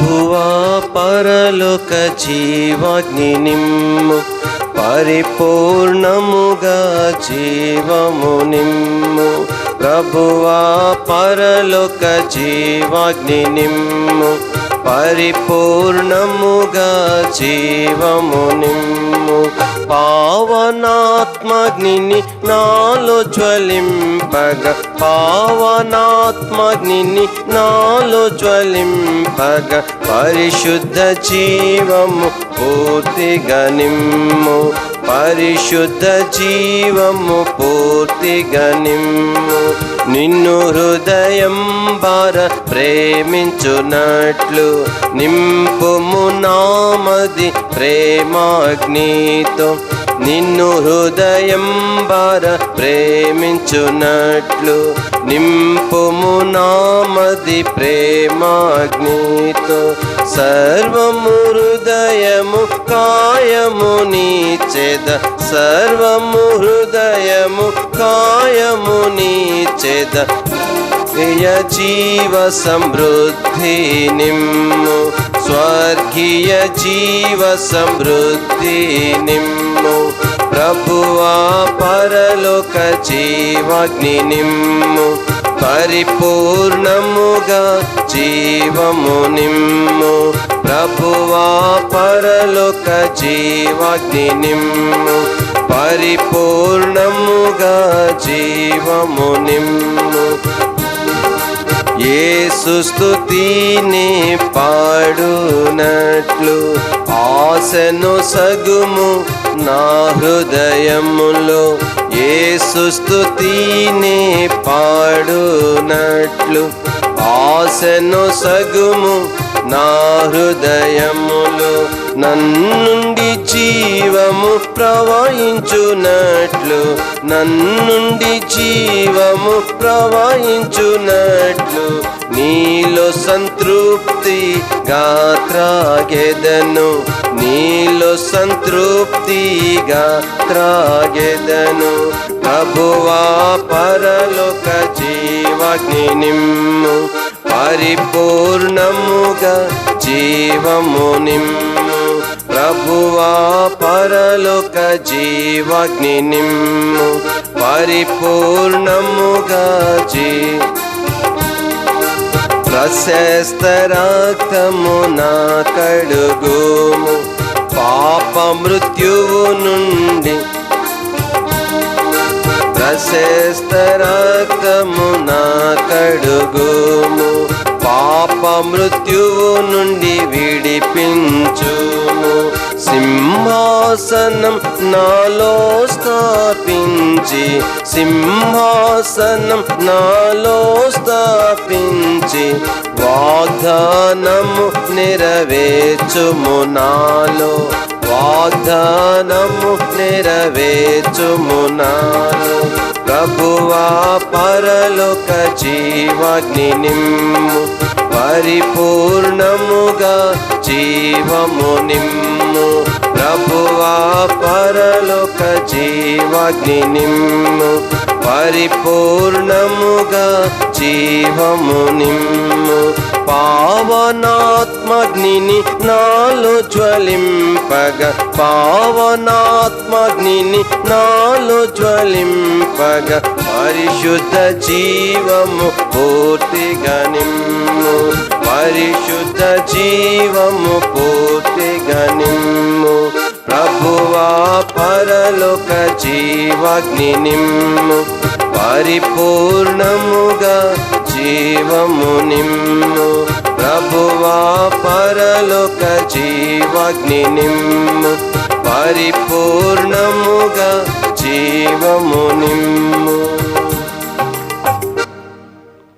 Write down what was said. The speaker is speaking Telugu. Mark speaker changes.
Speaker 1: ప్రభువా పరలోక జీవాగ్ని నిమ్ము. పరిపూర్ణముగా జీవము నిమ్ము. ప్రభువా పరలోక జీవాగ్ని నిమ్ము. పరిపూర్ణముగా జీవము నిమ్ము. పావనాత్మగ్నిని నాలో జ్వలింపగ. పావనాత్మగ్ని నాలో జ్వలింపగ. పరిశుద్ధ జీవము పూర్తిగా నిమ్ము. పరిశుద్ధ జీవము పూర్తిగా నిమ్ము. నిన్ను హృదయం బార ప్రేమించునట్లు నింపుము నామది ప్రేమాగ్ని. నీతో నిన్ను హృదయం బార ప్రేమించునట్లు నింపుము నామది ప్రేమాగ్నితో సర్వము హృదయము కాయము నీచేద సర్వము హృదయము కాయము నీచేద ప్రియ జీవ సమృద్ధి నిమ్ము. స్వర్గీయ జీవ సమృద్ధి నిమ్ము. ప్రభువా పరలోక జీవాగ్ని నిమ్ము. పరిపూర్ణముగా జీవము నిమ్ము. ప్రభువా పరలోక జీవాగ్ని నిమ్ము. పరిపూర్ణముగా జీవము నిమ్ము. యేసు స్తుతిని పాడునట్లు ఆశను సగుము నా హృదయములో యేసు స్తుతిని పాడునట్లు ఆశను సగుము నా హృదయములో నన్నుండి జీవము ప్రవహించునట్లు నన్నుండి జీవము ప్రవహించునట్లు సంతృప్తి గాత్రాగెదను నీలో సంతృప్తిగా త్రాగెదను ప్రభువా పరలోక జీవాగ్ని నిమ్ము పరిపూర్ణముగా జీవము నిమ్ము. ప్రభువా పరలోక జీవాగ్ని నిమ్ము పరిపూర్ణముగా జీ ప్రశస్త నా కడుగుము. పాప మృత్యువు నుండి ప్రశస్తరాక్తము నా కడుగుము. పాప మృత్యువు నుండి విడిపించుము. సింహాసనం నాలో స్థాపించు సింహాసనం నాలో స్థాపించి వాగ్దానము నెరవేర్చుము నాలో. వాగ్దానము నెరవేర్చుము నాలో. ప్రభువా పరలోక జీవాగ్ని నిమ్ము. పరిపూర్ణముగా జీవము నిమ్ము. ప్రభువా పరలోక జీవాగ్ని నిమ్ము పరిపూర్ణముగా జీవము నిమ్ము. పావనాత్మగ్నిని నాలో జ్వలింపగ పావనాత్మగ్నిని నాలో జ్వలింపగ పరిశుద్ధ జీవము పూర్తిగా నిమ్ము. పరిశుద్ధ జీవము ప్రభువా పరలోక జీవాగ్ని నిమ్ము పరిపూర్ణముగా జీవము నిమ్ము. ప్రభువా పరలోక జీవాగ్ని నిమ్ము పరిపూర్ణముగా జీవము నిమ్ము.